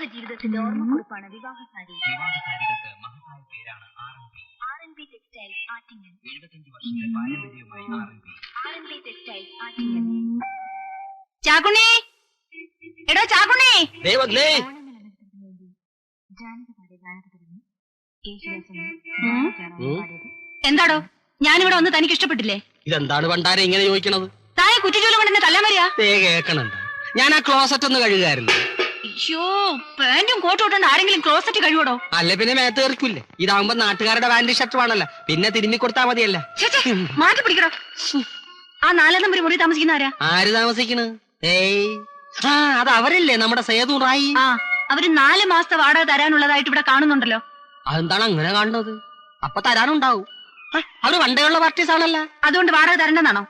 വിവാഹ ജീവിതത്തിന്റെ ഓർമ്മക്കുറിപ്പാണ് വിവാഹ സാരി. വിവാഹ സാരികൾക്ക് മഹത്തായ പേരാണ് R N P R N P textiles Attingal. എഴുപത്തിയഞ്ച് വർഷത്തെ പാരമ്പര്യവുമായി R N P R N P textiles Attingal Chakkunni എടോ ചാക്കുണ്ണി ദൈവങ്ങളേ ഓണമിളനത്തിന് വേണ്ടി ജാനകി പാടിയ ഗാനത്തിരുന്നു യേശുദാസനും ഉം. ജാനകിയാണ് പാടിയത്. എന്താടോ? ഞാനിവിടെ ഒന്ന് തനിക്ക് ഇഷ്ടപ്പെട്ടില്ലേ? ഇതെന്താണ് പണ്ടാരെ ഇങ്ങനെ ചോദിക്കണത്? തായ കുറ്റിച്ചോലും കൊണ്ട് എന്നെ തല്ലാൻ വരിക? ദേ കേക്കണുണ്ട്. ഞാൻ ആ ക്ലോസറ്റ് ഒന്ന് കഴുകായിരുന്നു. അയ്യോ പാന്റും കോട്ടും ആരെങ്കിലും ക്ലോസറ്റ് കഴിവടോ? അല്ല പിന്നെ മേത്ത് കയറിക്കില്ലേ? ഇതാവുമ്പോ നാട്ടുകാരുടെ പാന്റ് ഷർട്ട് വേണല്ലോ. പിന്നെ തിരുമ്മി കൊടുത്താ മതിയല്ല. മാറ്റി പിടിക്കടോ. ആ നാലാം നമ്പർ മുറി താമസിക്കുന്ന ആരാ? ആര് താമസിക്കണ്? ഏയ്. ആ അത് അവരല്ലേ നമ്മുടെ സേതു റായി? ആ അവർ നാല് മാസത്തെ വാടക തരാനുള്ളതായിട്ട് ഇവിടെ കാണുന്നുണ്ടല്ലോ. അതെന്താണ് അങ്ങനെ കാണുന്നത്? അപ്പൊ തരാനുണ്ടാവും. ആ, അവർ പണ്ടേയുള്ള പാർട്ടീസ് ആണല്ലോ. അതുകൊണ്ട് വാടക തരണ്ടെന്നാണോ?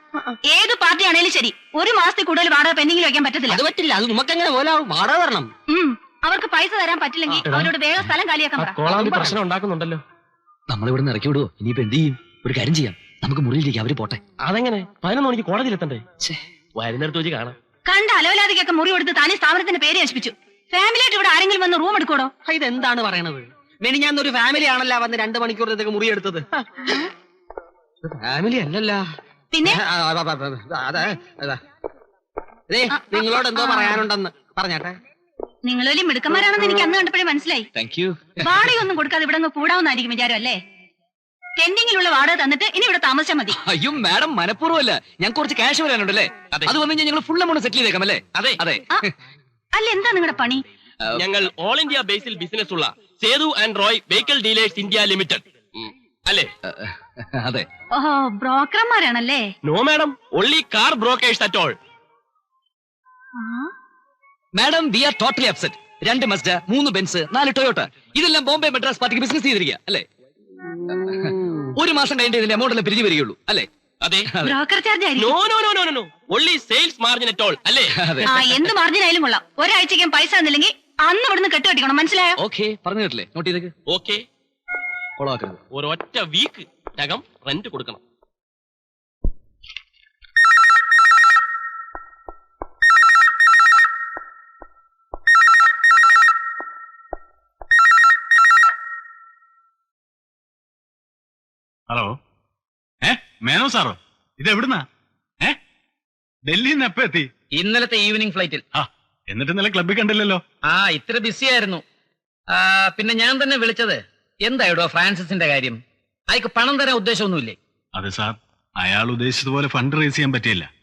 ഏത് പാർട്ടി ആണേലും ശരി ഒരു മാസത്തിൽ കൂടുതൽ വാടക പെൻഡിങ്ങിൽ വെക്കാൻ പറ്റത്തില്ല. അത് പറ്റില്ല അത് നമുക്കെങ്ങനെ പോലെ വാടക തരണം. അവർക്ക് പൈസ തരാൻ പറ്റില്ലെങ്കിൽ അവരോട് വേഗം സ്ഥലം കാലിയാക്കാൻ പ്രശ്നം ഉണ്ടാക്കുന്നുണ്ടല്ലോ. നമ്മൾ ഇവിടെ നിന്ന് ഇറക്കി വിടുവോ? ഇനിയിപ്പോ എന്ത് ചെയ്യും? ഒരു കാര്യം ചെയ്യാം. നമുക്ക് മുറിയിലേക്ക് അവർ പോട്ടെ. അതെങ്ങനെ? പതിനൊന്ന് മണിക്ക് കോടതിയിലെത്തണ്ടേ വരുന്നിടത്ത് വെച്ച് കാണാം. കണ്ട അലവലാതിക്കൊക്കെ മുറി കൊടുത്ത് താനേ സ്ഥാപനത്തിന്റെ പേര് നശിപ്പിച്ചു. ഫാമിലിയായിട്ട് ഇവിടെ ആരെങ്കിലും വന്ന് റൂം എടുക്കൂടോ ഇത് ഇതെന്താണ് പറയണത്? മെനിഞ്ഞാന്നൊരു ഫാമിലി ആണല്ലോ വന്ന് രണ്ട് മണിക്കൂറത്തേക്ക് മുറി എടുത്തത് ഫാമിലി അല്ലല്ല. പിന്നെ? അതെ അതാ. നിങ്ങളോട് എന്തോ പറയാനുണ്ടെന്ന് പറഞ്ഞാട്ടെ. നിങ്ങളൊരു മിടുക്കന്മാരാണെന്ന് എനിക്ക് അന്ന് കണ്ടപ്പോഴേ മനസ്സിലായി. താങ്ക് യു വാടകയൊന്നും കൊടുക്കാതെ ഇവിടെ കൂടാവുന്നായിരിക്കും വിചാരം അല്ലേ ടെൻഡിങ്ങിലുള്ള വാടക തന്നിട്ട് ഇനി ഇവിടെ താമസിച്ചാൽ മതി. അയ്യോ മാഡം മനഃപൂർവമല്ല. ഞാൻ കുറച്ച് ക്യാഷ് വരാനുണ്ടല്ലേ? അത്. വന്നു കഴിഞ്ഞാൽ ഞങ്ങൾ ഫുൾ എമൗണ്ട് സെറ്റിൽ ചെയ്തേക്കാം അല്ലേ അതെ. അതെ അല്ല എന്താ നിങ്ങളുടെ പണി? ഞങ്ങൾ ഓൾ ഇന്ത്യ ബേസിൽ ബിസിനസ് ഉള്ള Sethu and Roy vehicle dealers India limited. അല്ലേ? അതെ. ഓഹോ ബ്രോക്കർമാരാണല്ലേ? No madam only car brokers at all madam we are totally upset രണ്ട് മസ്ഡ മൂന്ന് ബെൻസ് നാല് ടൊയോട്ട ഇതെല്ലാം ബോംബെ മദ്രാസ് പാർട്ടിക്ക് ബിസിനസ് ചെയ്തിരിക്കുക അല്ലേ? ഒരു മാസം കഴിഞ്ഞിട്ട് ഇതിന്റെ എമൗണ്ട് എല്ലാം പിരിഞ്ഞു വരികയുള്ളൂ അല്ലേ? അതെ. Broker charge no no no no no only sales margin at all അല്ലേ? എന്ത് മാർജിൻ ആയാലും കൊള്ളാം. ഒരാഴ്ചയ്ക്കും പൈസ തന്നില്ലെങ്കിൽ അന്ന് ഇവിടുന്ന് കെട്ടുകെട്ടിക്കണം? മനസ്സിലായോ? ഓക്കെ പറഞ്ഞു കേട്ടില്ലേ നോട്ട് ചെയ്തേക്ക്. ഓക്കെ ഒരൊറ്റ വീക്ക് ടകം റെന്റ് കൊടുക്കണം. ഹലോ ഏ? മേനോ സാറോ? ഇത് എവിടുന്നാ ഏ? ഡൽഹിന്ന് നിന്ന് എപ്പോ എത്തി? ഇന്നലത്തെ ഈവനിങ് ഫ്ലൈറ്റിൽ ആ. എന്നിട്ട് ഇന്നലെ ക്ലബ്ബിൽ കണ്ടില്ലല്ലോ? ആ ഇത്ര ബിസി ആയിരുന്നു. ആ, പിന്നെ ഞാൻ തന്നെ വിളിച്ചത് എന്തായിടോ ഫ്രാൻസിസിന്റെ കാര്യം? അയക്ക് പണം തരാൻ ഉദ്ദേശമൊന്നുമില്ലേ? അതെ സാർ അയാൾ ഉദ്ദേശിച്ചതുപോലെ ഫണ്ട് റേസ് ചെയ്യാൻ പറ്റിയില്ല.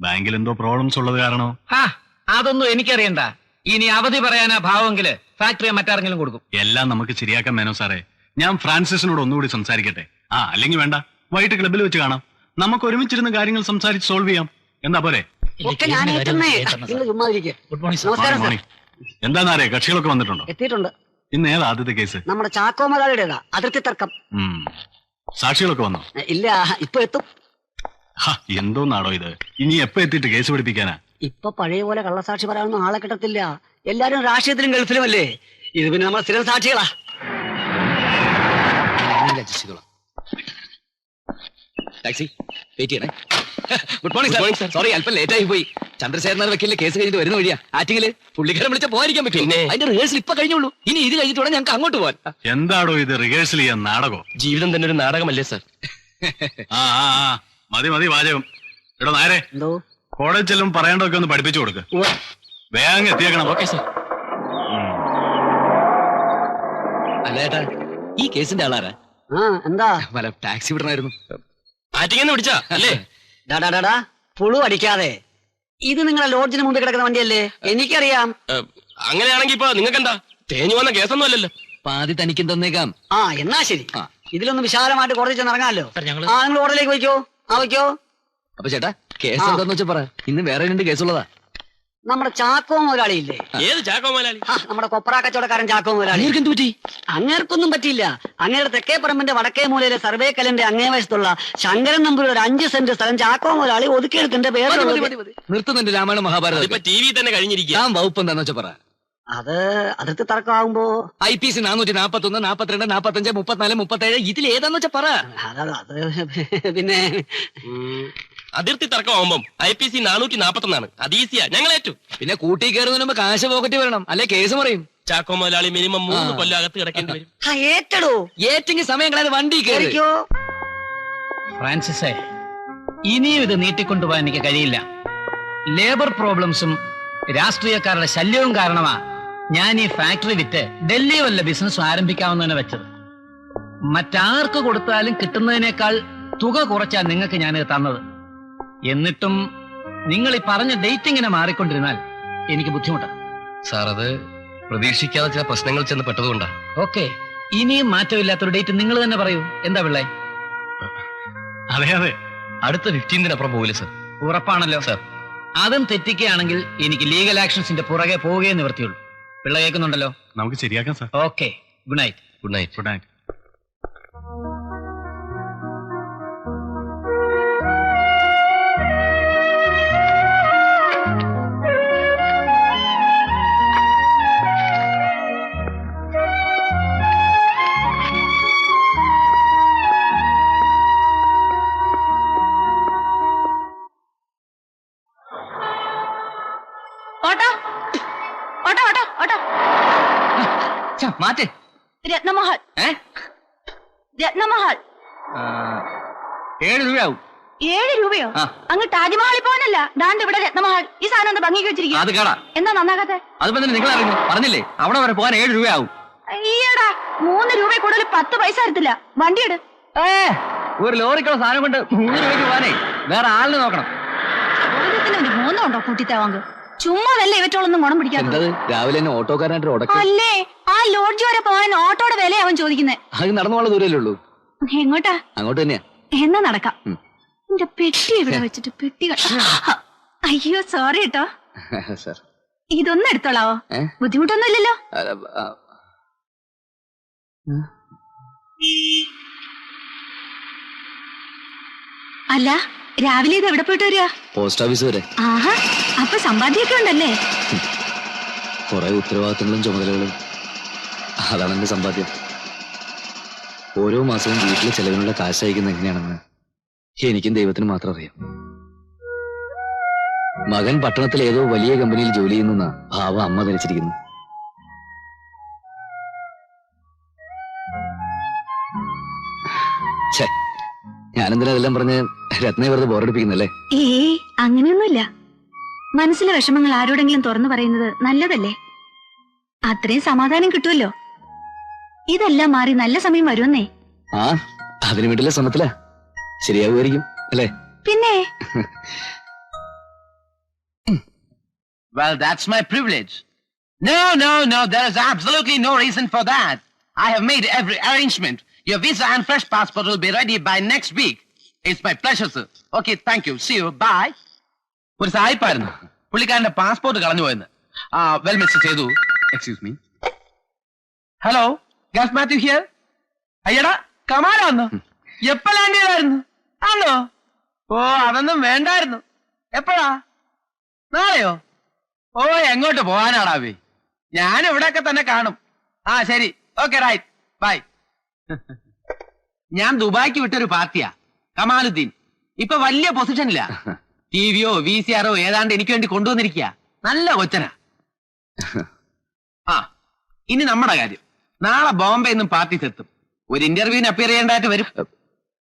ബാങ്കിൽ എന്തോ പ്രോബ്ലംസ് ഉള്ളത് കാരണോ ഹാ അതൊന്നും എനിക്കറിയണ്ട. ഇനി അവധി പറയാനാ ഭാവമെങ്കിൽ ഫാക്ടറി മറ്റാരെങ്കിലും കൊടുക്കും. എല്ലാം നമുക്ക് ശരിയാക്കാൻ മേനോ സാറേ. ഞാൻ ഫ്രാൻസിസിനോട് ഒന്നുകൂടി സംസാരിക്കട്ടെ. ആ അല്ലെങ്കിൽ വേണ്ട. വൈകിട്ട് ക്ലബ്ബിൽ വെച്ച് കാണാം. നമുക്ക് ഒരുമിച്ചിരുന്ന് കാര്യങ്ങൾ സംസാരിച്ച് സോൾവ് ചെയ്യാം. എന്താ പോരെ? ഒക്കെ ഞാൻ ഏറ്റുന്നേ നിങ്ങൾ ചുമ്മാ ഇരിക്കുക ഗുഡ് മോർണിംഗ് നമസ്കാരം സാർ എന്താന്നാരേ കക്ഷികളൊക്കെ വന്നിട്ടുണ്ടോ? എത്തിയിട്ടുണ്ട്. ഇന്ന് ഏതാ ആദ്യത്തെ കേസ്? നമ്മുടെ ചാക്കോ മുതലാളിയുടേതാ അതിർത്തി തർക്കം. സാക്ഷികളൊക്കെ വന്നോ? ഇല്ല ഇപ്പൊ എത്തും. എന്തോന്നാടോ ഇത്? ഇനി എപ്പോ എത്തിയിട്ട് കേസ് പിടിപ്പിക്കാനാ? ഇപ്പൊ പഴയ പോലെ കള്ളസാക്ഷി പറയാനൊന്നും ആളെ കിട്ടത്തില്ല. എല്ലാരും രാഷ്ട്രീയത്തിലും ഗൾഫിലും അല്ലേ ഇത് പിന്നെ നമ്മളെ സ്ഥിരം സാക്ഷികളാ. ടാക്സി വെയിറ്റ് ചെയ്യണേ. ഗുഡ് മോർണിംഗ് സാർ സോറി അല്പം ലേറ്റ് ആയി പോയി. ചന്ദ്രശേഖരൻ വക്കീലിന്റെ കേസ് കഴിഞ്ഞിട്ട് വരുന്ന വഴിയാ. ആറ്റിങ്ങിൽ പുള്ളിക്കാരൻ വിളിച്ച പോകാതിരിക്കാൻ പറ്റും? അതിന്റെ റിഹേഴ്സൽ ഇപ്പൊ കഴിഞ്ഞുള്ളൂ. ഇനി ഇത് കഴിഞ്ഞിട്ട് വേണം ഞങ്ങൾക്ക് അങ്ങോട്ട് പോകാൻ എന്താടോ ഇത് റിഹേഴ്സൽ ചെയ്യാൻ നാടകം? ജീവിതം തന്നെ ഒരു നാടകമല്ലേ സർ ആ ആ ആ. മതി മതി വാചകം. എടോ നേരെ കോളേജ് ചെല്ലും പറയേണ്ടതൊക്കെ ഒന്ന് പഠിപ്പിച്ചു കൊടുക്ക. വേഗം എത്തിയേക്കണം. ഓക്കെ സർ അല്ലേട്ടാ ഈ കേസിന്റെ ആളാരാ? ആ എന്താ? ടാക്സി വിടണായിരുന്നു. ആറ്റിങ്ങനെ വിളിച്ചാ അല്ലേ? പുളു അടിക്കാതെ. ഇത് നിങ്ങളെ ലോഡ്ജിന് മുമ്പ് കിടക്കുന്ന വണ്ടിയല്ലേ? എനിക്കറിയാം. അങ്ങനെയാണെങ്കിൽ ഇപ്പൊ നിങ്ങൾക്ക് എന്താ തേഞ്ഞു വന്ന കേസൊന്നും അല്ലല്ലോ. പാതി തനിക്കും തന്നേക്കാം. ആ എന്നാ ശരി. ഇതിലൊന്ന് വിശാലമായിട്ട് കോടതി ചെന്ന് ഇറങ്ങാമല്ലോ ആ നിങ്ങൾ ഓർഡറിലേക്ക് വയ്ക്കോ. ആ വയ്ക്കോ. അപ്പൊ ചേട്ടാ കേസ്. എന്താന്ന് വെച്ചാ പറ. ഇന്ന് വേറെ രണ്ട് കേസുള്ളതാ. നമ്മുടെ ചാക്കോ മുതലാളിയില്ലേ? ഏത് ചാക്കോ മുതലാളി? നമ്മുടെ കൊപ്ര കച്ചവടക്കാരൻ ചാക്കോ മുതലാളി. അങ്ങേർക്ക് എന്ത് പറ്റി? അങ്ങേർക്കൊന്നും പറ്റിയില്ല. അങ്ങേരുടെ തെക്കേ പറമ്പിന്റെ വടക്കേ മൂലയിലെ സർവേ കലന്റെ അങ്ങേ വശത്തുള്ള ശങ്കരൻ നമ്പൂരി ഒരു അഞ്ച് സെന്റ് സ്ഥലം ചാക്കോ മുതലാളി ഒതുക്കിയെടുത്തിന്റെ പേര്. നിർത്തുന്നുണ്ട് രാമായണ മഹാഭാരതം ഇപ്പൊ ടി വി തന്നെ കഴിഞ്ഞിരിക്കുക. ഞാൻ വകുപ്പ് എന്താന്ന് വെച്ചാ പറ. അത് അതിർത്തി തർക്കമാകുമ്പോ ഐ പി സി നാനൂറ്റി നാപ്പത്തി ഒന്ന് നാപ്പത്തിരണ്ട് നാപ്പത്തഞ്ച് മുപ്പത്തിനാല് മുപ്പത്തേഴ് ഇതിൽ ഏതാന്ന് വെച്ചാ പറ. അത് പിന്നെ അതിർത്തി തർക്കമാകുമ്പോ ഐ പി സി നാനൂറ്റി നാപ്പത്തൊന്നാണ് അത് ഈസിയാ ഞങ്ങൾ ഏറ്റു. പിന്നെ കൂട്ടി കയറുന്നതിന് മുമ്പ് കാശ് പോക്കറ്റ് വരണം. അല്ലെ കേസ് പറയും. ചാക്കോ മുതലാളി മിനിമം മൂന്ന്. കൊല്ലം അകത്ത് കിടക്കേണ്ടി വരും. ആ ഏറ്റടോ. ഏറ്റെങ്കിൽ സമയം കളയാതെ വണ്ടി കയറി. കേറിക്കോ. ഫ്രാൻസിസേ ഇനിയും ഇത് നീട്ടിക്കൊണ്ടുപോകാൻ എനിക്ക് കഴിയില്ല. ലേബർ പ്രോബ്ലംസും രാഷ്ട്രീയക്കാരുടെ ശല്യവും കാരണമാ ഞാൻ ഈ ഫാക്ടറി വിറ്റ് ഡൽഹി വല്ല ബിസിനസ് ആരംഭിക്കാമെന്നാണ് വെച്ചത്. മറ്റാർക്ക് കൊടുത്താലും കിട്ടുന്നതിനേക്കാൾ തുക കുറച്ചാ നിങ്ങൾക്ക് ഞാൻ തന്നത്. എന്നിട്ടും നിങ്ങൾ ഈ പറഞ്ഞ ഡേറ്റ് ഇങ്ങനെ മാറിക്കൊണ്ടിരുന്നാൽ എനിക്ക് ബുദ്ധിമുട്ടാണ് സാർ അത് പ്രതീക്ഷിക്കാതെ ചില പ്രശ്നങ്ങൾ ചെന്ന് പെട്ടതുകൊണ്ടാ ഓക്കെ. ഇനിയും മാറ്റമില്ലാത്തൊരു ഡേറ്റ് നിങ്ങൾ തന്നെ പറയൂ. എന്താ പിള്ളേ? അതെ അതെ. അടുത്ത ഫിഫ്റ്റീൻതിനപ്പുറം പോകില്ല സർ? ഉറപ്പാണല്ലോ. സർ. അതും തെറ്റിക്കുകയാണെങ്കിൽ എനിക്ക് ലീഗൽ ആക്ഷൻസിന്റെ പുറകെ പോവുകയെ നിവർത്തിയുള്ളൂ പിള്ള കേൾക്കുന്നുണ്ടല്ലോ? നമുക്ക് ശരിയാക്കാം sir. Okay. Good night. Good night. Good night. ആ. അങ്ങ് താജ്മഹലിൽ പോകാനല്ല. ദാണ്ട് ഇവിടെ രത്നമഹൽ ഈ സാധനം ഒന്ന് ഭംഗിക്ക് വെച്ചിരിക്കും. അത് കേടാ. എന്താ നന്നാകാത്തെ? അതിപ്പോ തന്നെ നിങ്ങൾ അറിഞ്ഞു പറഞ്ഞില്ലേ? അവിടെ വരെ പോകാൻ ഏഴ് രൂപയാവും. അയ്യടാ മൂന്ന് രൂപ കൂടുതൽ പത്ത് പൈസ തരത്തില്ല. വണ്ടി എടു ഏ ഒരു ലോറിക്കുള്ള സാധനം കൊണ്ട് മൂന്ന് രൂപയ്ക്ക് പോകാനേ. വേറെ ആളിനെ നോക്കണം. മൂന്നുണ്ടോ കൂട്ടിത്താവാങ്ക്? ഇവറ്റോളൊന്നും ഗുണം പിടിക്കാൻ രാവിലെ തന്നെ ഓട്ടോക്കാരനായിട്ട് ഉടക്കം. അല്ലേ? ആ ലോഡ്ജ് വരെ പോകാൻ ഓട്ടോയുടെ വില അവൻ ചോദിക്കുന്നേ. അത് നടന്നു പോകാനുള്ള ദൂരമല്ലേ ഉള്ളൂ. എങ്ങോട്ടാ? അങ്ങോട്ട് തന്നെയാ. എന്നാ നടക്കാം. എന്റെ പെട്ടി എവിടെ വെച്ചിട്ട് പെട്ടി അയ്യോ സോറി കേട്ടോ ഇതൊന്നും എടുത്തോളാവോ? ബുദ്ധിമുട്ടൊന്നും ഇല്ലല്ലോ അല്ല, രാവിലെ ഇത് എവിടെ പോയിട്ട് വരിക? പോസ്റ്റ് ഓഫീസ് വരെ. ആഹാ അപ്പൊ സമ്പാദ്യമൊക്കെ ഉണ്ടല്ലേ? കുറെ ഉത്തരവാദിത്തങ്ങളും ചുമതലകളും. അതാണ് എന്റെ സമ്പാദ്യം. ഓരോ മാസവും വീട്ടിലെ ചെലവിനുള്ള കാശ് അയക്കുന്നത് എങ്ങനെയാണെന്ന്. എനിക്കും ദൈവത്തിന് മാത്രം അറിയാം. മകൻ പട്ടണത്തിൽ ഏതോ വലിയ കമ്പനിയിൽ ജോലി ചെയ്യുന്ന ഭാവ അമ്മ ധരിച്ചിരിക്കുന്നു. ഞാനെന്തിനാ ഇതെല്ലാം പറഞ്ഞ് രത്നയെ വെറുതെ ബോറടിപ്പിക്കുന്നല്ലേ? ഏ അങ്ങനെയൊന്നുമില്ല. മനസ്സിലെ വിഷമങ്ങൾ ആരോടെങ്കിലും തുറന്നു പറയുന്നത് നല്ലതല്ലേ? അത്രയും സമാധാനം കിട്ടുമല്ലോ. ഇതെല്ലാം മാറി നല്ല സമയം വരുമെന്നേ. ആ അതിനു വേണ്ടിയുള്ള ശ്രമത്തിലാ ശരിയാവുമായിരിക്കും അല്ലേ പിന്നെ Well, that's my privilege. No, no, no, there is absolutely no reason for that. I have made every arrangement. Your visa and fresh passport will be ready by next week. It's my pleasure, sir. Okay, thank you. See you. Bye. ഒരു സായിപ്പായിരുന്നു പുള്ളിക്കാരന്റെ passport കളഞ്ഞു പോയെന്ന് ആ well mister Sethu excuse me hello gas Mathew here അയ്യടാ കമാല വന്നു എപ്പോ land ചെയ്തായിരുന്നു ആണോ? ഓ അതൊന്നും വേണ്ടായിരുന്നു. എപ്പോഴാ? നാളെയോ? ഓ എങ്ങോട്ട് പോകാനാടാവേ ഞാൻ ഇവിടെയൊക്കെ തന്നെ കാണും. ആ ശരി. ഓക്കെ റൈറ്റ് ബൈ ഞാൻ ദുബായ്ക്ക് വിട്ടൊരു പാർട്ടിയാ. കമാലുദ്ദീൻ. ഇപ്പൊ വലിയ പൊസിഷനില്ല ടി വിയോ വി സി ആറോ ഏതാണ്ട് എനിക്ക് വേണ്ടി കൊണ്ടുവന്നിരിക്കുക നല്ല കൊച്ചനാ. ആ ഇനി നമ്മുടെ കാര്യം. നാളെ ബോംബെ നിന്നും പാർട്ടി എത്തും ഒരു ഇന്റർവ്യൂവിന് അപ്പിയർ ചെയ്യേണ്ടതായിട്ട് വരും.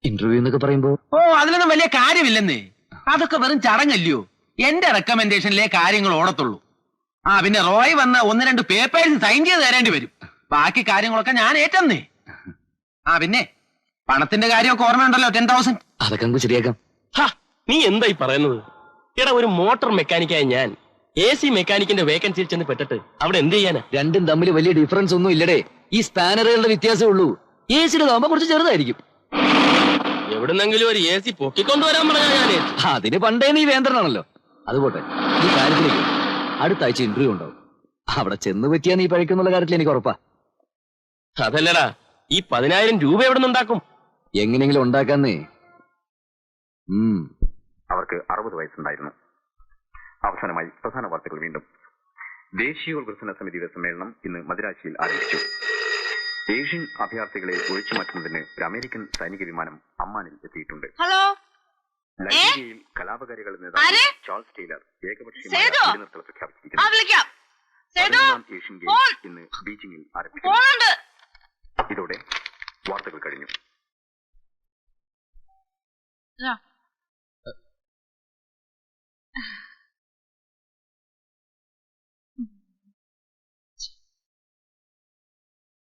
ഇന്റർവ്യൂ എന്നൊക്കെ പറയുമ്പോ? ഓ അതിലൊന്നും വലിയ കാര്യമില്ലെന്നേ. അതൊക്കെ വെറും ചടങ്ങല്ലയോ എന്റെ റെക്കമെൻഡേഷനിലെ കാര്യങ്ങൾ ഓടത്തുള്ളൂ. ആ പിന്നെ റോയ് വന്ന ഒന്ന് രണ്ട് പേപ്പേഴ്സ് സൈൻ ചെയ്ത് തരേണ്ടി വരും. ബാക്കി കാര്യങ്ങളൊക്കെ ഞാൻ ഏറ്റന്നേ. ആ പിന്നെ പണത്തിന്റെ കാര്യമൊക്കെ ഓർമ്മയുണ്ടല്ലോ ടെൻ തൗസൻഡ് അതൊക്കെ നമുക്ക് ശരിയാക്കാം. ഹാ, നീ എന്തായി പറയുന്നത്? എടാ ഒരു മോട്ടോർ മെക്കാനിക്കായ ഞാൻ. എ സി മെക്കാനിക്കിന്റെ വേക്കൻസിയിൽ ചെന്ന് പെട്ടിട്ട് അവിടെ എന്ത് ചെയ്യാനാ? രണ്ടും തമ്മിൽ വലിയ ഡിഫറൻസ് ഒന്നും ഇല്ലടേ. ഈ സ്പാനറുകളുടെ വ്യത്യാസമേ ഉള്ളൂ. എ സിയുടെ കുറച്ച് ചെറുതായിരിക്കും. എവിടുന്നെങ്കിലും ഒരു എ സി പൊക്കിക്കൊണ്ടുവരാൻ പറഞ്ഞാ ഞാൻ. അതിന് പണ്ടേ നീ വേന്ദ്രനാണല്ലോ. അതുപോട്ടെ ഈ കാര്യത്തിലേക്ക് അടുത്ത ആഴ്ച ഇന്റർവ്യൂ ഉണ്ടാവും. അവിടെ ചെന്ന് പറ്റിയാ നീ പഴിക്കുന്നുള്ള കാര്യത്തിൽ എനിക്ക് ഉറപ്പാ. അതല്ലടാ ഈ പതിനായിരം രൂപ എവിടെ നിന്നുണ്ടാക്കും എങ്ങനെയെങ്കിലും ഉണ്ടാക്കാന്നേ. ഉം. അവർക്ക് അറുപത് വയസ്സുണ്ടായിരുന്നു. അവസാനമായി പ്രധാന വാർത്തകൾ വീണ്ടും. ദേശീയോത്ഗ്രസന സമിതിയുടെ സമ്മേളനം ഇന്ന് മദിരാശിയിൽ ആരംഭിച്ചു. ഏഷ്യൻ അഭയാർത്ഥികളെ ഒഴിച്ചു മാറ്റുന്നതിന് ഒരു അമേരിക്കൻ സൈനിക വിമാനം അമ്മാനിൽ എത്തിയിട്ടുണ്ട്. ഹലോ? ലൈബീരിയയിൽ കലാപകാരികളുടെ ആരെ? നേതാവ് ചാൾസ് ടൈലർ ഏകപക്ഷീയമായ സേതു? വെടിനിർത്തൽ പ്രഖ്യാപിച്ചിരിക്കുന്നു. വിളിക്കാം. സേതു? ഏഷ്യൻ ഗെയിംസ് ഇന്ന് ബീജിംഗിൽ ആരംഭിക്കുന്നു. ഇതോടെ വാർത്തകൾ കഴിഞ്ഞു.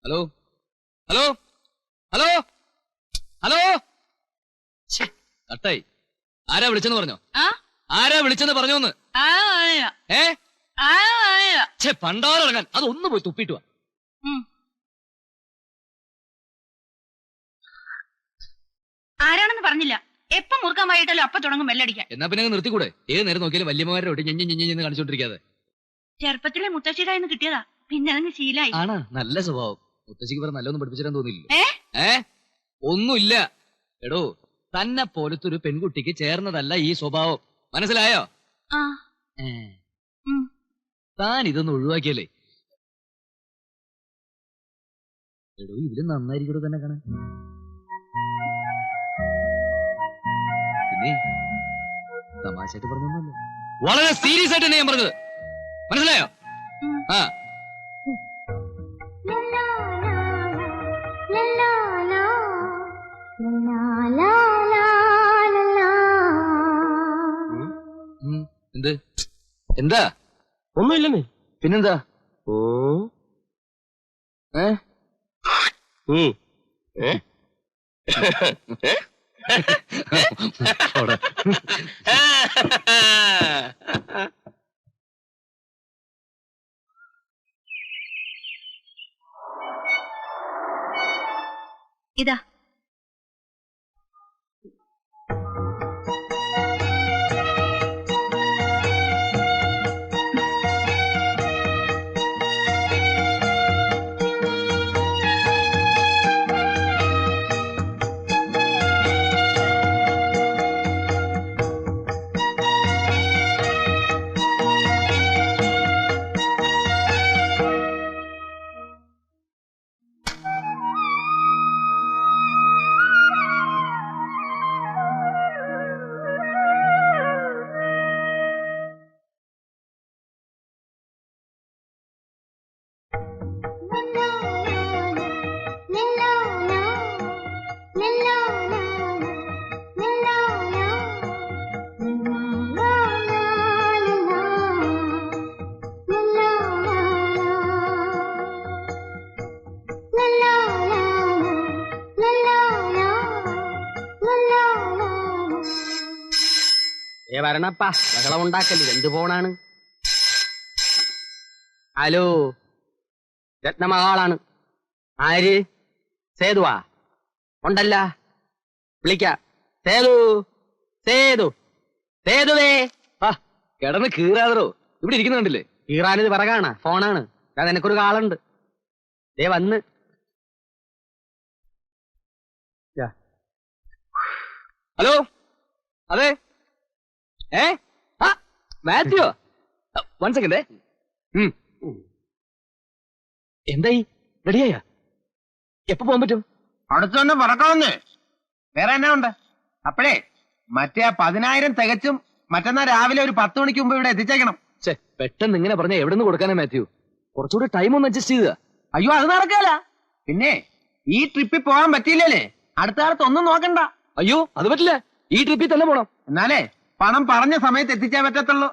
ഹലോ? ഹലോ? ഹലോ? ഹലോ? കട്ടായി. ആരാ വിളിച്ചെന്ന് പറഞ്ഞോ? ആരാ വിളിച്ചെന്ന് പറഞ്ഞോന്ന്? ഏ? ആ ഇറങ്ങാൻ ഛേ പണ്ടാറിറങ്ങാൻ ഒന്ന് പോയി തുപ്പിട്ട് വാ. ആരാണെന്ന് പറഞ്ഞില്ല. എപ്പോ മുറുക്കാൻ വൈകിട്ടല്ലോ അപ്പൊ തുടങ്ങും ബെല്ലടിക്കാൻ എന്നാ പിന്നെ നിർത്തിക്കൂടെ? ഏത് നേരം നോക്കിയാലും വല്യമ്മമാരുടെ ഒട്ടി ഞെഞ്ഞ് ഞെഞ്ഞ് ഞെഞ്ഞ് കാണിച്ചോണ്ടിരിക്കാതെ. ചെറുപ്പത്തിലെ മുത്തശ്ശിയുടെ കിട്ടിയതാ. പിന്നെ അതങ്ങ് ശീലായി. ആണാ നല്ല സ്വഭാവം. മുത്തശ്ശിക്ക് പറഞ്ഞ നല്ലൊന്നും പഠിപ്പിച്ചിരാൻ തോന്നിയില്ല. ഏ? ഒന്നുമില്ല. എടോ തന്നെ പോലത്തെ ഒരു പെൺകുട്ടിക്ക് ചേർന്നതല്ല ഈ സ്വഭാവം. മനസ്സിലായോ. താൻ ഇതൊന്ന് ഒഴിവാക്കിയല്ലേ എടോ ഇതിൽ നന്നായിരിക്കും തന്നെ കാണാൻ. പിന്നെ തമാശയായിട്ട് പറഞ്ഞൊന്നുമല്ല. വളരെ സീരിയസ് ആയിട്ട് തന്നെ ഞാൻ പറഞ്ഞത്. മനസ്സിലായോ. ആ. എന്ത്? എന്താ? ഒന്നുമില്ലെന്നേ. പിന്നെന്താ? ഓ. ഏ. ഇതാ. ഏ വരണപ്പാ. ബഹളം ഉണ്ടാക്കല്ലേ എന്ത് ഫോണാണ് ഹലോ. രത്നമഹാളാണ്. ആര്? സേതുവാ? ഉണ്ടല്ല. വിളിക്ക. സേതു. സേതു. സേതുവേ. ആ കിടന്ന് കീറാതറോ ഇവിടെ ഇരിക്കുന്ന കണ്ടില്ലേ? ഈറാനിത് പിറകാണ്. ഫോണാണ്. ഞാൻ എനിക്കൊരു കാളുണ്ട്. ദേ വന്ന്. ഹലോ? അതെ? ഏ? ആ മാത്യോ. വൺ സെക്കൻഡ് എന്തായി? റെഡിയായ? എപ്പോ പോകാൻ പറ്റും? അടുത്ത് തന്നെ പറക്കാവുന്നേ വേറെ എന്നാ ഉണ്ട്? അപ്പോഴേ മറ്റേ ആ പതിനായിരം തികച്ചും മറ്റന്നാ രാവിലെ ഒരു പത്ത് മണിക്ക് മുമ്പ് ഇവിടെ എത്തിച്ചേക്കണം. ഛേ പെട്ടെന്ന് ഇങ്ങനെ പറഞ്ഞ എവിടെ നിന്ന് കൊടുക്കാനാ മാത്യു? കുറച്ചുകൂടി ടൈം ഒന്ന് അഡ്ജസ്റ്റ് ചെയ്ത അയ്യോ അത് നടക്കാല പിന്നെ ഈ ട്രിപ്പിൽ പോകാൻ പറ്റിയില്ലേ അടുത്ത കാലത്ത് ഒന്നും നോക്കണ്ട. അയ്യോ അത് പറ്റില്ല. ഈ ട്രിപ്പിൽ തന്നെ പോണം. എന്നാലേ പണം പറഞ്ഞ സമയത്ത് എത്തിച്ചേ പറ്റത്തുള്ളൂ.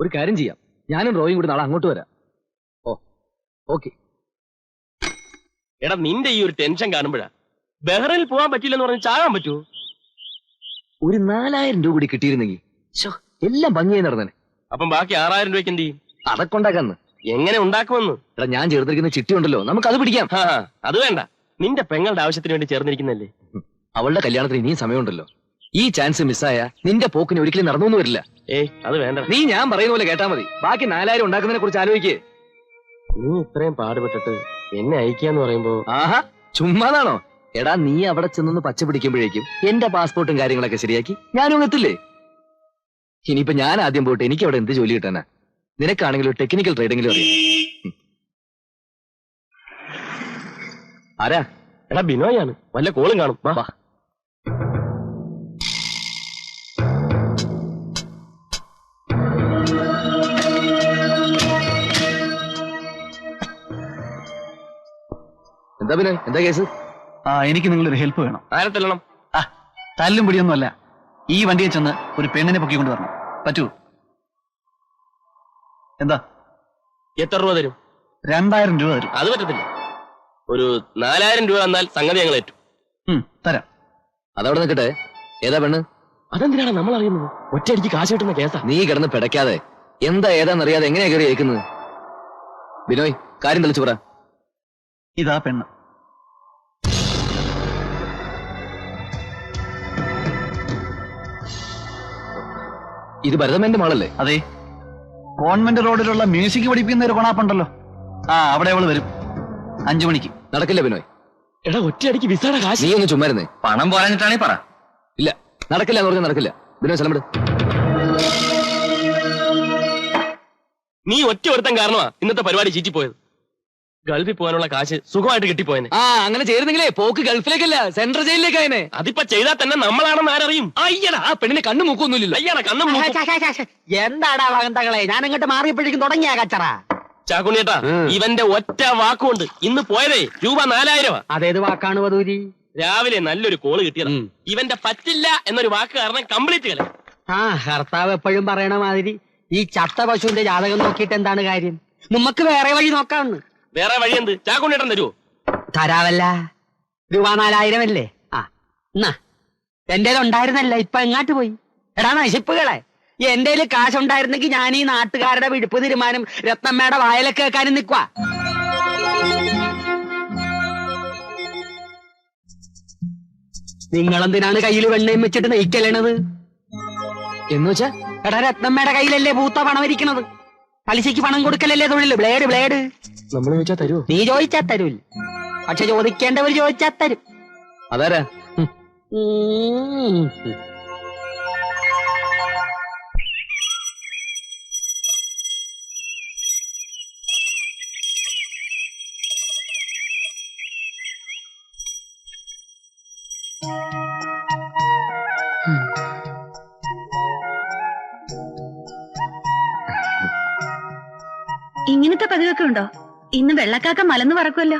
ഒരു കാര്യം ചെയ്യാം. ഞാനും റോയും കൂടി നാളെ അങ്ങോട്ട് വരാം. ഓ ഓക്കെ. എടാ നിന്റെ ഈ ഒരു ടെൻഷൻ കാണുമ്പോഴാ. ബഹ്റൈനിൽ പോകാൻ പറ്റില്ലെന്ന് പറഞ്ഞ് ചാകാൻ പറ്റൂ ഒരു നാലായിരം രൂപ കൂടി കിട്ടിയിരുന്നെങ്കിൽ എല്ലാം ഭംഗിയായി നടന്നേ അപ്പം ബാക്കി ആറായിരം രൂപയ്ക്ക് എന്ത് ചെയ്യും? അതൊക്കെ ഉണ്ടാക്കാന്ന്. എങ്ങനെ ഉണ്ടാക്കുമെന്ന്? എടാ ഞാൻ ചേർത്തിരിക്കുന്ന ചിട്ടി ഉണ്ടല്ലോ. നമുക്ക് അത് പിടിക്കാം. അത് വേണ്ട. നിന്റെ പെങ്ങളുടെ ആവശ്യത്തിന് വേണ്ടി ചേർന്നിരിക്കുന്നല്ലേ അവളുടെ കല്യാണത്തിന് ഇനിയും സമയമുണ്ടല്ലോ. ഈ ചാൻസ് മിസ്സായ നിന്റെ പോക്കിന് ഒരിക്കലും നടന്നു വരില്ല. ഏയ് അത് വേണ്ട. നീ ഞാൻ പറയുന്ന പോലെ കേട്ടാ മതി. ബാക്കി നാലായിരം ഉണ്ടാക്കുന്നതിനെ കുറിച്ച് ആലോചിക്ക് നീ ഇത്രയും പാടുപെട്ടിട്ട് എന്നെ അയക്കാന്ന് പറയുമ്പോ ആഹാ ചുമ്മാതാണോ? എടാ നീ അവിടെ ചെന്നൊന്ന് പച്ച പിടിക്കുമ്പോഴേക്കും എന്റെ പാസ്പോർട്ടും കാര്യങ്ങളൊക്കെ ശരിയാക്കി ഞാനും എത്തില്ലേ? ഇനിയിപ്പോ ഞാൻ ആദ്യം പോയിട്ട് എനിക്ക് അവിടെ എന്ത് ജോലി കിട്ടാനാ? നിനക്കാണെങ്കിലും ഒരു ടെക്നിക്കൽ ട്രേഡിംഗിലും അറിയാം. ആരാ? എടാ ബിനോയാണ് വല്ല കോളും കാണും. വാ. എന്താ പിന്നെ? എന്താ കേസ്? ആ എനിക്ക് നിങ്ങളൊരു ഹെൽപ്പ് വേണം. ആരെ തല്ലണം? ആ തല്ലും പിടിയൊന്നുമല്ല. ഈ വണ്ടിയിൽ ചെന്ന് ഒരു പെണ്ണിനെ പൊക്കിക്കൊണ്ട് വരണം. പറ്റൂ? എന്താ? എത്ര രൂപ തരും? രണ്ടായിരം രൂപ തരും. അത് പറ്റത്തില്ല. ഒരു നാലായിരം രൂപ തന്നാൽ സംഗതി ഞങ്ങൾ ഏറ്റു. ഉം, തരാം. അതവിടെ നിൽക്കട്ടെ. ഏതാ പെണ്ണ്? അതെന്തിനാണ് നമ്മൾ അറിയുന്നത് ഒറ്റയടിക്ക് കാശ് കിട്ടുന്ന കേസാ. നീ കിടന്ന് പിടയ്ക്കാതെ. എന്താ ഏതാന്നറിയാതെ എങ്ങനെയാ കയറി അയക്കുന്നത്? ബിനോയ് കാര്യം തെളിച്ചു പറ. ഇതാ പെണ്ണ്. ഇത് ഭരതമേന്റെ മാളല്ലേ? അതെ. കോൺവെന്റ് റോഡിലുള്ള മ്യൂസിക് പഠിപ്പിക്കുന്ന ഒരു കൊണാപ്പുണ്ടല്ലോ. ആ അവിടെ അവൾ വരും. അഞ്ചു മണിക്ക്. നടക്കില്ല ബിനോയ്. എടാ ഒറ്റയടിക്ക് വിസയുടെ കാശ്. നീ ഒന്ന് ചുമ്മാരുന്നേ പണം പോരാഞ്ഞിട്ടാണേ പറ. ഇല്ല നടക്കില്ല എന്ന് പറഞ്ഞാൽ നടക്കില്ല. ബിനോയ് സ്ഥലം നീ ഒറ്റ ഒരുത്തൻ കാരണമാ ഇന്നത്തെ പരിപാടി ചീറ്റിപ്പോയത്. ഗൾഫിൽ പോകാനുള്ള കാശ് സുഖമായിട്ട് കിട്ടിപ്പോയനെ ആ അങ്ങനെ ചേരുന്നെങ്കിലേ പോക്ക് ഗൾഫിലേക്കല്ല സെൻട്രൽ ജയിലിലേക്കായനെ അതിപ്പോ ചെയ്താൽ തന്നെ നമ്മളാണെന്ന് ആരറിയും? അയ്യടാ ആ പെണ്ണിനെ കണ്ണു മൂക്കൊന്നുമില്ലല്ലോ. അയ്യാടാ കണ്ണു മൂക്കും. എന്താടാ വകന്തകളെ ഞാൻ അങ്ങോട്ട് മാറിയപ്പോഴേക്കും തുടങ്ങിയ കച്ചറ. ചാക്കുണ്ണിയേട്ടാ ഇവന്റെ ഒറ്റ വാക്കുകൊണ്ട് ഇന്ന് പോയതേ രൂപ നാലായിരം അതേത് വാക്കാണ് വധൂരി? രാവിലെ നല്ലൊരു കോൾ കിട്ടിയത്. ഇവന്റെ പറ്റില്ല എന്നൊരു വാക്ക് കാരണം കംപ്ലീറ്റ് കല. ആ ഹർത്താവ് എപ്പോഴും പറയണ മാതിരി ഈ ചത്ത പശുവിന്റെ ജാതകം നോക്കിയിട്ട് എന്താണ് കാര്യം? നമുക്ക് വേറെ വഴി നോക്കാമെന്ന് വേറെ വഴി എന്ത് ചാക്കുണ്ണിയേട്ടൻ തരുവോ? തരാവല്ല. രൂപ നാലായിരം അല്ലേ ആ എന്നാ. എന്റേതുണ്ടായിരുന്നല്ല ഇപ്പൊ എങ്ങാട്ട് പോയി? എടാ നശിപ്പുകളെ എന്റെ കാശുണ്ടായിരുന്നെങ്കിൽ ഞാൻ ഈ നാട്ടുകാരുടെ വിടുപ്പ് തീരുമാനം രത്നമ്മയുടെ വായലൊക്കെ കേൾക്കാനും നിക്കുവാ. നിങ്ങളെന്തിനാണ് കയ്യിൽ വെണ്ണയും വെച്ചിട്ട് നയിക്കലണത് എന്ന് വെച്ചാ എടാ രത്നമ്മയുടെ കയ്യിലല്ലേ പൂത്ത പണം ഇരിക്കണത്? പലിശയ്ക്ക് പണം കൊടുക്കലല്ലേ തൊഴിൽ? Blade blade. നമ്മൾ ചോദിച്ചാ തരൂ നീ ചോദിച്ചാ തരൂല്ല. പക്ഷെ ചോദിക്കേണ്ടവർ ചോദിച്ചാ തരും. അതാരാ? ഉണ്ടോ ഇന്ന് വെള്ളക്കാക്ക മലന്ന് പറക്കുമല്ലോ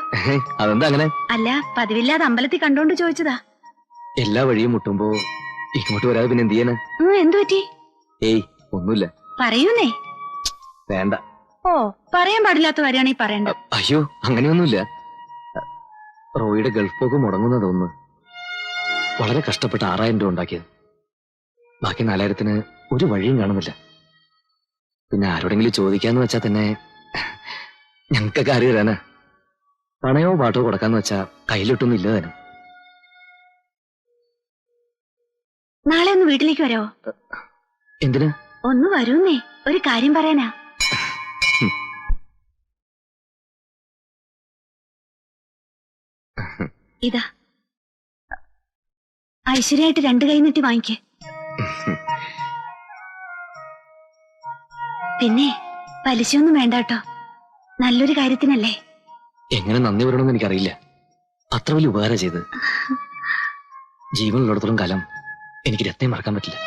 അതെന്താ അങ്ങനെ? അല്ല പതിവില്ലാതെ അമ്പലത്തിൽ കണ്ടോണ്ട് ചോദിച്ചതാ. എല്ലാ വഴിയും മുട്ടുമ്പോ ഇങ്ങോട്ട് വരാതെ പിന്നെ എന്ത് ചെയ്യാനാ? എന്തു പറ്റി? ഏയ് ഒന്നുമില്ല. പറയൂന്നേ. വേണ്ട. ഓ പറയാൻ പാടില്ലാത്ത കാര്യമാണെങ്കിൽ പറയണ്ട അയ്യോ അങ്ങനെയൊന്നുമില്ല. റോയിയുടെ ഗൾഫ് പോക്ക് മുടങ്ങുന്നതൊന്ന് വളരെ കഷ്ടപ്പെട്ട് ആറായിരം രൂപ ഉണ്ടാക്കിയത്. ബാക്കി നാലായിരത്തിന് ഒരു വഴിയും കാണുന്നില്ല. പിന്നെ ആരോടെങ്കിലും ചോദിക്കാന്ന് വെച്ചാൽ തന്നെ ഞങ്ങൾക്കൊക്കെ ആര് തരാനാ പണയോ പാട്ടോ കൊടുക്കാന്ന് വെച്ചാ കയ്യിലിട്ടൊന്നും ഇല്ല തന്നെ നാളെ ഒന്ന് വീട്ടിലേക്ക് വരാവോ എന്തിനാ? ഒന്ന് വരൂന്നേ. ഒരു കാര്യം പറയാനാ. ഇതാ. ഐശ്വര്യമായിട്ട് രണ്ടു കൈ നീട്ടി വാങ്ങിക്കേ. പിന്നെ പലിശയൊന്നും വേണ്ട കേട്ടോ. നല്ലൊരു കാര്യത്തിനല്ലേ? എങ്ങനെ നന്ദി പറയണമെന്ന് എനിക്കറിയില്ല. അത്ര വലിയ ഉപകാരം ചെയ്ത് ജീവനുള്ളിടത്തോളം കാലം എനിക്ക് രത്നം മറക്കാൻ പറ്റില്ല.